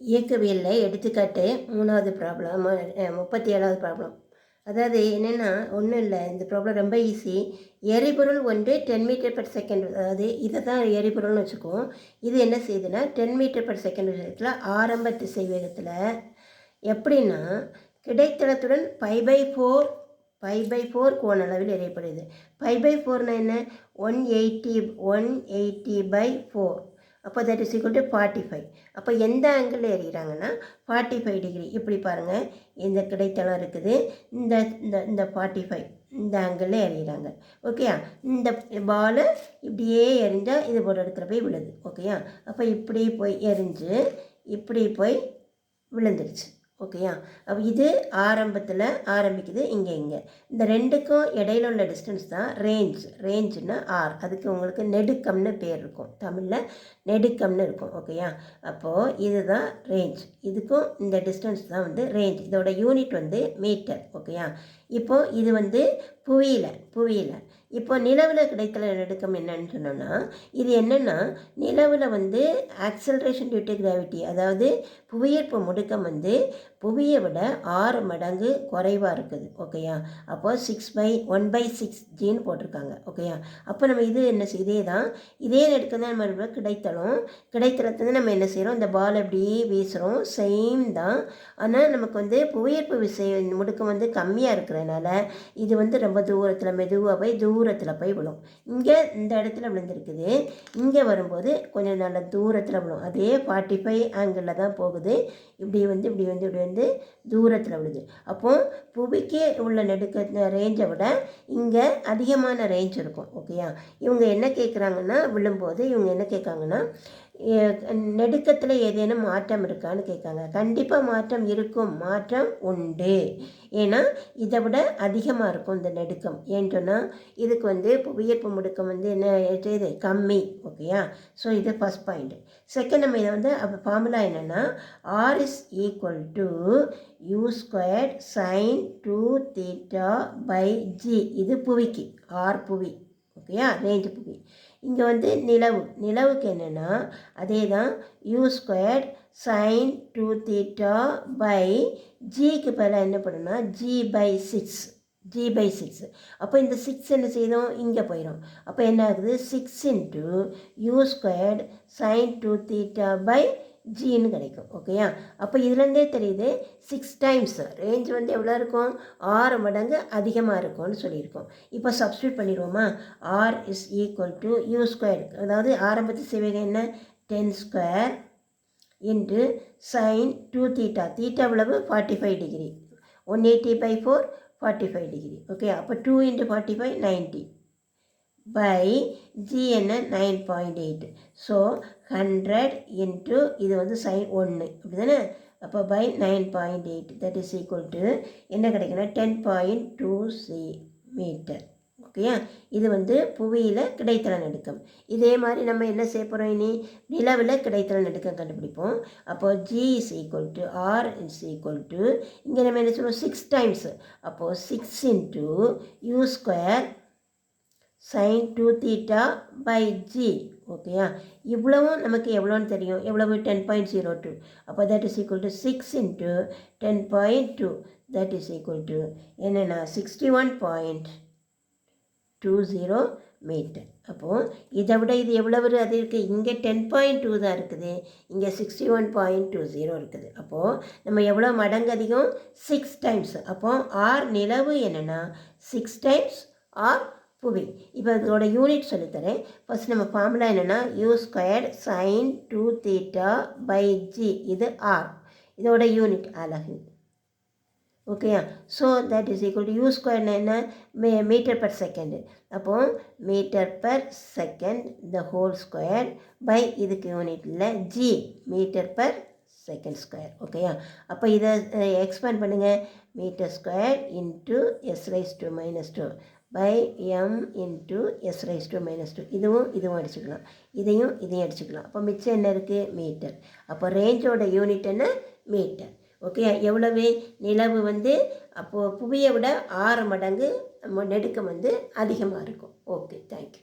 இயக்கவியலில் எடுத்துக்காட்டு மூணாவது ப்ராப்ளம் முப்பத்தி ஏழாவது ப்ராப்ளம் அதாவது என்னென்னா ஒன்றும் இல்லை இந்த ப்ராப்ளம் ரொம்ப ஈஸி எரிபொருள் ஒன்று டென் மீட்டர் பர் செகண்ட் அதாவது இதை தான் எரிபொருள்னு வச்சுக்குவோம். இது என்ன செய்யுதுன்னா டென் மீட்டர் பர் செகண்ட் விஷயத்தில் ஆரம்ப திசை வேகத்தில் எப்படின்னா கிடைத்தளத்துடன் pi by four pi by four கோண அளவில் எரியப்படுது. பை பை ஃபோர்னால் என்ன? One eighty one eighty by four அப்போ that is equal to forty five அப்போ எந்த ஆங்கிளில் எறிகிறாங்கன்னா ஃபார்ட்டி ஃபைவ் டிகிரி இப்படி பாருங்கள் இந்த கிடைத்தளம் இருக்குது. இந்த இந்த இந்த ஃபார்ட்டி ஃபைவ் இந்த ஆங்கிளில் எறிகிறாங்க ஓகேயா இந்த பாலு இப்படியே எரிஞ்சால் இது ஒரு இடத்துல போய் விழுது. ஓகேயா அப்போ இப்படி போய் எரிஞ்சு இப்படி போய் விழுந்துருச்சு. ஓகேயா அப்போ இது ஆரம்பத்தில் ஆரம்பிக்குது இங்கே இங்கே. இந்த ரெண்டுக்கும் இடையில உள்ள டிஸ்டன்ஸ் தான் ரேஞ்ச் ரேஞ்சுன்னா ஆர் அதுக்கு உங்களுக்கு நெடுக்கம்னு பேர் இருக்கும். தமிழில் நெடுக்கம்னு இருக்கும். ஓகேயா அப்போது இதுதான் ரேஞ்ச் இதுக்கும் இந்த டிஸ்டன்ஸ் தான் வந்து ரேஞ்ச் இதோட யூனிட் வந்து மீட்டர் ஓகேயா இப்போது இது வந்து புவியில் புவியில். இப்போ நிலவில் கிடைத்தல நடுக்கம் என்னன்னு சொன்னோன்னா இது என்னென்னா நிலவில் வந்து ஆக்சலரேஷன் டியூ டு கிராவிட்டி அதாவது புவியீர்ப்பு முடுக்கம் வந்து புவியை விட ஆறு மடங்கு குறைவாக இருக்குது ஓகேயா? அப்போ six by one by six ஜின்னு போட்டிருக்காங்க ஓகேயா? அப்போ நம்ம இது என்ன இதே தான் இதே நடுக்கம் தான் நம்ம கிடைத்தலும் கிடைத்தலத்துலேருந்து நம்ம என்ன செய்கிறோம்? இந்த பால் அப்படியே வீசுகிறோம் சேம் தான். ஆனால் நமக்கு வந்து புவியீர்ப்பு விசை முடுக்கம் வந்து கம்மியாக இருக்கிறதுனால இது வந்து ரொம்ப தூரத்தில் மெதுவாக போய் தூரத்தில் போய் விழும். இங்கே இந்த இடத்துல விழுந்திருக்குது. இங்கே வரும்போது கொஞ்சம் நல்ல தூரத்தில் விழும். அதே ஃபார்ட்டி ஃபைவ் ஆங்கிளில் தான் போகுது. இப்படி வந்து இப்படி வந்து இப்படி வந்து தூரத்தில் விழுது. அப்போது புவிக்கு உள்ள நெடுக்க ரேஞ்சை விட இங்கே அதிகமான ரேஞ்ச் இருக்கும். ஓகேயா இவங்க என்ன கேட்குறாங்கன்னா விழும்போது இவங்க என்ன கேட்காங்கன்னா நெடுக்கத்தில் ஏதேனும் மாற்றம் இருக்கான்னு கேட்காங்க. கண்டிப்பாக மாற்றம் இருக்கும். மாற்றம் உண்டு. ஏன்னா இதை விட அதிகமாக இருக்கும் இந்த நெடுக்கம். ஏன்னு சொன்னால் இதுக்கு வந்து புவியீர்ப்பு முடுக்கம் வந்து என்ன இது கம்மி. ஓகேயா? ஸோ இது ஃபஸ்ட் பாயிண்ட் செகண்ட் நம்ம இதை வந்து அப்போ ஃபார்முலா என்னென்னா R is equal to u square sine two theta by g இது புவிக்கு. ஆர் புவி. ஓகேயா? ரேஞ்சு புவி இங்கே வந்து நிலவு. நிலவுக்கு என்னென்னா அதே தான் u square sine two theta by ஜிக்கு பதிலாக என்ன பண்ணுன்னா g by six g by six அப்போ இந்த சிக்ஸ் என்ன செய்தோம் இங்கே போயிடும் அப்போ என்ன ஆகுது? Six into u squared sine two theta by ஜின்னு கிடைக்கும் ஓகேயா அப்போ இதுலேருந்தே தெரியுது சிக்ஸ் டைம்ஸ் ரேஞ்ச் வந்து எவ்வளோ இருக்கும் ஆறு மடங்கு அதிகமாக இருக்கும்னு சொல்லியிருக்கோம். இப்போ substitute பண்ணிடுவோமா? R is equal to u square அதாவது ஆரம்பத்து சிவகம் என்ன? Ten square into sine two theta theta எவ்வளவு? Forty five degree one eighty by four forty five degree okay அப்போ two into forty five ninety by g என்ன nine point eight so hundred into இது வந்து sine ஒன்று அப்படி தானே அப்போ by nine point eight that is equal to என்ன கிடைக்குன்னா ten point two c meter ஓகேயா இது வந்து புவியில் கிடைத்தல நடுக்கம். இதே மாதிரி நம்ம என்ன செய்ய போகிறோம் இனி? நிலவில் கிடைத்தல நடுக்கம் கண்டுபிடிப்போம். அப்போது g is equal to R is equal to இங்கே நம்ம என்ன சொல்லுவோம் சிக்ஸ் டைம்ஸ் அப்போது six into u square sine two theta by g ஓகேயா இவ்வளவும் நமக்கு எவ்வளோன்னு தெரியும்? எவ்வளவு? டென் பாயிண்ட் ஜீரோ டூ அப்போ that is equal to six into ten point two that is equal to என்னென்னா sixty one point two zero meter அப்போது இதை விட இது எவ்வளவு அது இருக்குது இங்கே டென் பாயிண்ட் டூ தான் இருக்குது. இங்கே sixty one point two zero இருக்குது. அப்போது நம்ம எவ்வளோ மடங்கு அதிகம்? சிக்ஸ் டைம்ஸ் அப்போது ஆர் நிலவு என்னென்னா சிக்ஸ் டைம்ஸ் ஆர் புவி. இப்போ இதோட யூனிட் சொல்லித்தரேன். ஃபஸ்ட் நம்ம ஃபார்முலா என்னென்னா u square sine two theta by g இது ஆர் இதோட யூனிட் அலகு. ஓகேயா so that is equal to u ஸ்கொயர்னா என்ன? மீ மீட்டர் பர் செகண்டு அப்போ meter per second the whole square by இதுக்கு யூனிட்டில் g meter per second square ஓகேயா அப்போ இதை எக்ஸ்பேண்ட் பண்ணுங்கள் meter square into s raise two minus two by m into s raise two minus two இதுவும் இதுவும் அடிச்சுக்கலாம். இதையும் இதையும் அடிச்சுக்கலாம். அப்போ மிச்சம் என்ன இருக்குது மீட்டர். அப்போ ரேஞ்சோட யூனிட் என்ன? மீட்டர். ஓகே எவ்வளவு? நிலவு வந்து அப்போது புவியை விட ஆறு மடங்கு நெடுக்கம் வந்து அதிகமாக இருக்கும். Okay thank you